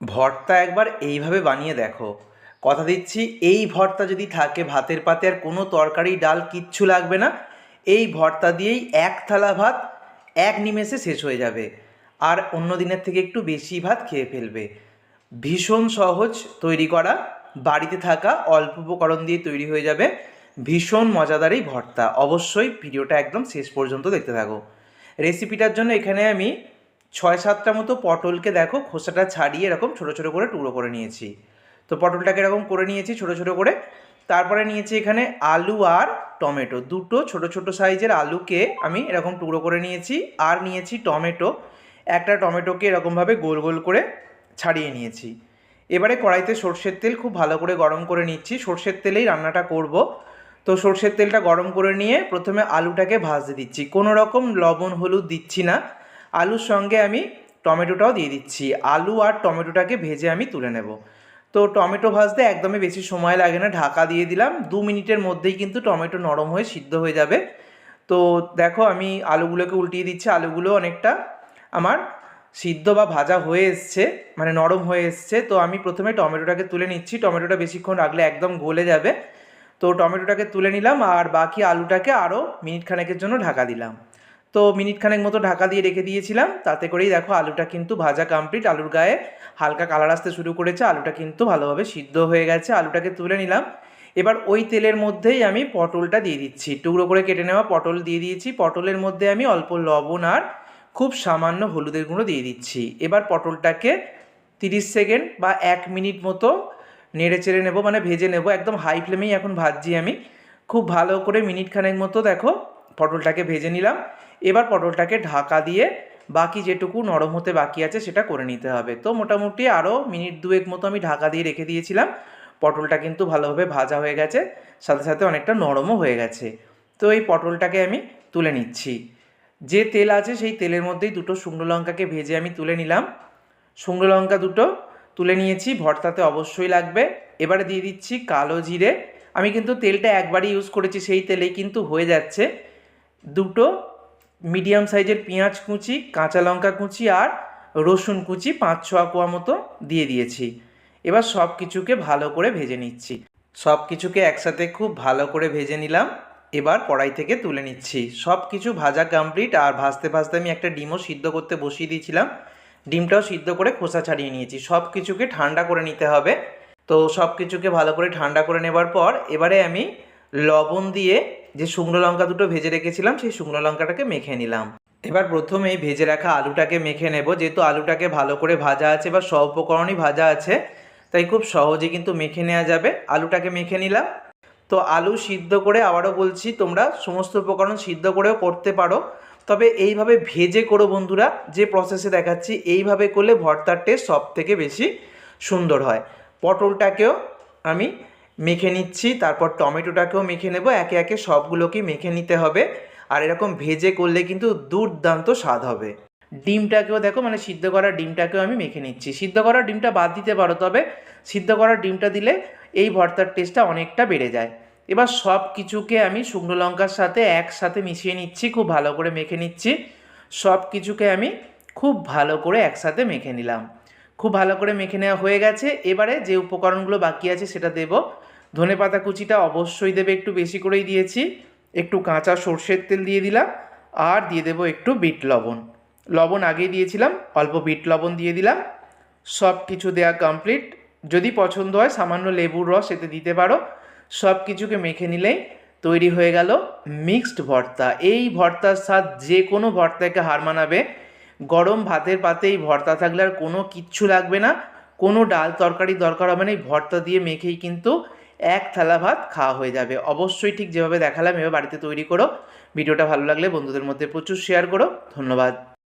ভর্তা একবার এইভাবে বানিয়ে দেখো। কথা দিচ্ছি, এই ভর্তা যদি থাকে ভাতের পাতে আর কোনো তরকারি, ডাল কিচ্ছু লাগবে না। এই ভর্তা দিয়েই এক থালা ভাত, এক নিমেষে শেষ হয়ে যাবে। আর অন্য দিনের থেকে একটু বেশি ভাত খেয়ে ফেলবে। ভীষণ সহজ তৈরি করা, বাড়িতে থাকা অল্প উপকরণ দিয়ে তৈরি হয়ে যাবে। ভীষণ মজাদার এই ভর্তা। অবশ্যই ভিডিওটা একদম শেষ পর্যন্ত দেখতে থাকো। রেসিপিটার জন্য এখানে আমি ছয় সাতটা মতো পটলকে দেখো খোসাটা ছাড়িয়ে এরকম ছোটো ছোটো করে টুকরো করে নিয়েছি। তো পটলটাকে এরকম করে নিয়েছি ছোটো ছোটো করে। তারপরে নিয়েছি এখানে আলু আর টমেটো। দুটো ছোটো ছোটো সাইজের আলুকে আমি এরকম টুকরো করে নিয়েছি আর নিয়েছি টমেটো। একটা টমেটোকে এরকমভাবে গোল গোল করে ছাড়িয়ে নিয়েছি। এবারে কড়াইতে সর্ষের তেল খুব ভালো করে গরম করে নিচ্ছি। সর্ষের তেলেই রান্নাটা করব। তো সর্ষের তেলটা গরম করে নিয়ে প্রথমে আলুটাকে ভাজতে দিচ্ছি। কোনো রকম লবণ, হলুদ দিচ্ছি না। আলুর সঙ্গে আমি টমেটোটাও দিয়ে দিচ্ছি। আলু আর টমেটোটাকে ভেজে আমি তুলে নেব। তো টমেটো ভাজতে একদমই বেশি সময় লাগে না, ঢাকা দিয়ে দিলাম। দু মিনিটের মধ্যেই কিন্তু টমেটো নরম হয়ে সিদ্ধ হয়ে যাবে। তো দেখো আমি আলুগুলোকে উল্টিয়ে দিচ্ছি। আলুগুলো অনেকটা আমার সিদ্ধ বা ভাজা হয়ে এসছে মানে নরম হয়ে এসছে। তো আমি প্রথমে টমেটোটাকে তুলে নিচ্ছি। টমেটোটা বেশিক্ষণ রাখলে একদম গলে যাবে। তো টমেটোটাকে তুলে নিলাম আর বাকি আলুটাকে আরও মিনিট খানেকের জন্য ঢাকা দিলাম। তো মিনিট খানেক মতো ঢাকা দিয়ে রেখে দিয়েছিলাম। তাতে করেই দেখো আলুটা কিন্তু ভাজা কমপ্লিট আলুর গায়ে হালকা কালার আসতে শুরু করেছে। আলুটা কিন্তু ভালোভাবে সিদ্ধ হয়ে গেছে। আলুটাকে তুলে নিলাম। এবার ওই তেলের মধ্যেই আমি পটলটা দিয়ে দিচ্ছি। টুকরো করে কেটে নেওয়া পটল দিয়ে দিয়েছি। পটলের মধ্যে আমি অল্প লবণ আর খুব সামান্য হলুদের গুঁড়ো দিয়ে দিচ্ছি। এবার পটলটাকে তিরিশ সেকেন্ড বা এক মিনিট মতো নেড়ে চেড়ে নেব মানে ভেজে নেব। একদম হাই ফ্লেমেই এখন ভাজছি আমি। খুব ভালো করে মিনিট খানেক মতো দেখো পটলটাকে ভেজে নিলাম। এবার পটলটাকে ঢাকা দিয়ে বাকি যেটুকু নরম হতে বাকি আছে সেটা করে নিতে হবে। তো মোটামুটি আরও মিনিট দুয়েক মতো আমি ঢাকা দিয়ে রেখে দিয়েছিলাম। পটলটা কিন্তু ভালোভাবে ভাজা হয়ে গেছে, সাথে সাথে অনেকটা নরমও হয়ে গেছে। তো এই পটলটাকে আমি তুলে নিচ্ছি। যে তেল আছে সেই তেলের মধ্যেই দুটো শুকনো লঙ্কাকে ভেজে আমি তুলে নিলাম। শুকনো লঙ্কা দুটো তুলে নিয়েছি, ভর্তাতে অবশ্যই লাগবে। এবারে দিয়ে দিচ্ছি কালো জিরে। আমি কিন্তু তেলটা একবারই ইউজ করেছি, সেই তেলেই কিন্তু হয়ে যাচ্ছে। দুটো মিডিয়াম সাইজের পেঁয়াজ কুচি, কাঁচা লঙ্কা কুচি আর রসুন কুচি পাঁচ ছ কোয়া মতো দিয়ে দিয়েছি। এবার সব কিছুকে ভালো করে ভেজে নিচ্ছি। সব কিছুকে একসাথে খুব ভালো করে ভেজে নিলাম। এবার কড়াই থেকে তুলে নিচ্ছি। সব কিছু ভাজা কমপ্লিট আর ভাজতে ভাজতে আমি একটা ডিমও সিদ্ধ করতে বসিয়ে দিয়েছিলাম। ডিমটাও সিদ্ধ করে খোসা ছাড়িয়ে নিয়েছি। সব কিছুকে ঠান্ডা করে নিতে হবে। তো সব কিছুকে ভালো করে ঠান্ডা করে নেবার পর এবারে আমি লবণ দিয়ে যে শুকনো লঙ্কা দুটো ভেজে রেখেছিলাম, সেই শুকনো লঙ্কাটাকে মেখে নিলাম। এবার প্রথমেই ভেজে রাখা আলুটাকে মেখে নেব। যেহেতু আলুটাকে ভালো করে ভাজা আছে বা সব উপকরণই ভাজা আছে, তাই খুব সহজে কিন্তু মেখে নেওয়া যাবে। আলুটাকে মেখে নিলাম। তো আলু সিদ্ধ করে আবারও বলছি, তোমরা সমস্ত উপকরণ সিদ্ধ করেও করতে পারো। তবে এইভাবে ভেজে করো বন্ধুরা, যে প্রসেসে দেখাচ্ছি, এইভাবে করলে ভর্তার টেস্ট সব থেকে বেশি সুন্দর হয়। পটলটাকেও আমি মেখে নিচ্ছি, তারপর টমেটোটাকেও মেখে নেব। একে একে সবগুলোকে মেখে নিতে হবে। আর এরকম ভেজে করলে কিন্তু দুর্দান্ত স্বাদ হবে। ডিমটাকেও দেখো মানে সিদ্ধ করা ডিমটাকেও আমি মেখে নিচ্ছি। সিদ্ধ করা ডিমটা বাদ দিতে পারো, তবে সিদ্ধ করা ডিমটা দিলে এই ভর্তার টেস্টটা অনেকটা বেড়ে যায়। এবার সব কিছুকে আমি শুকনো লঙ্কার সাথে একসাথে মিশিয়ে নিচ্ছি, খুব ভালো করে মেখে নিচ্ছি। সব কিছুকে আমি খুব ভালো করে একসাথে মেখে নিলাম। খুব ভালো করে মেখে নেওয়া হয়ে গেছে। এবারে যে উপকরণগুলো বাকি আছে সেটা দেব। ধনে পাতা কুচিটা অবশ্যই দেবে একটু বেশি করেই দিয়েছি। একটু কাঁচা সর্ষের তেল দিয়ে দিলাম। আর দিয়ে দেবো একটু বিট লবণ। লবণ আগেই দিয়েছিলাম, অল্প বিট লবণ দিয়ে দিলাম। সব কিছু দেওয়া কমপ্লিট যদি পছন্দ হয়, সামান্য লেবুর রস এতে দিতে পারো। সব কিছুকে মেখে নিলেই তৈরি হয়ে গেল মিক্সড ভর্তা। এই ভর্তার স্বাদ যে কোনো ভর্তাকে হার মানাবে। গরম ভাতের পাতে এই ভর্তা থাকলে আর কোনো কিচ্ছু লাগবে না। কোনো ডাল তরকারি দরকার হবে না, এই ভর্তা দিয়ে মেখেই কিন্তু এক থালা ভাত খাওয়া হয়ে যাবে। অবশ্যই ঠিক যেভাবে দেখালাম, এভাবে বাড়িতে তৈরি করো। ভিডিওটা ভালো লাগলে বন্ধুদের মধ্যে প্রচুর শেয়ার করো। ধন্যবাদ।